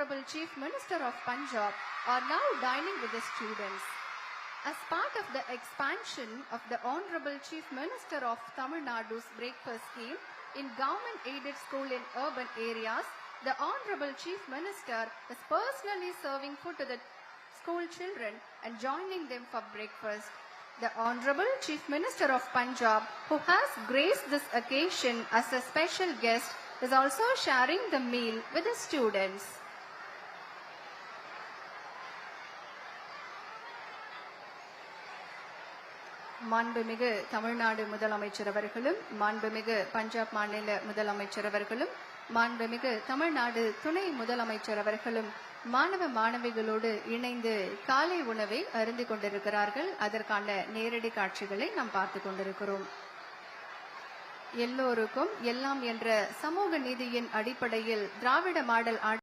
Honorable Chief Minister of Punjab are now dining with the students. As part of the expansion of the Honorable Chief Minister of Tamil Nadu's breakfast scheme in government-aided school in urban areas, the Honorable Chief Minister is personally serving food to the school children and joining them for breakfast. The Honorable Chief Minister of Punjab, who has graced this occasion as a special guest, is also sharing the meal with the students. மாண்புமிகு தமிழ்நாடு முதலமைச்சர் அவர்களும் மாண்புமிகு பஞ்சாப் மாநில முதலமைச்சர் அவர்களும் மாண்புமிகு தமிழ்நாடு துணை முதலமைச்சர் அவர்களும் மாணவ மாணவிகளோடு இணைந்து காலை உணவை அருந்து கொண்டிருக்கிறார்கள். அதற்கான நேரடி காட்சிகளை நாம் பார்த்து கொண்டிருக்கிறோம். எல்லோருக்கும் எல்லாம் என்ற சமூக நீதியின் அடிப்படையில் திராவிட மாடல் ஆட்சி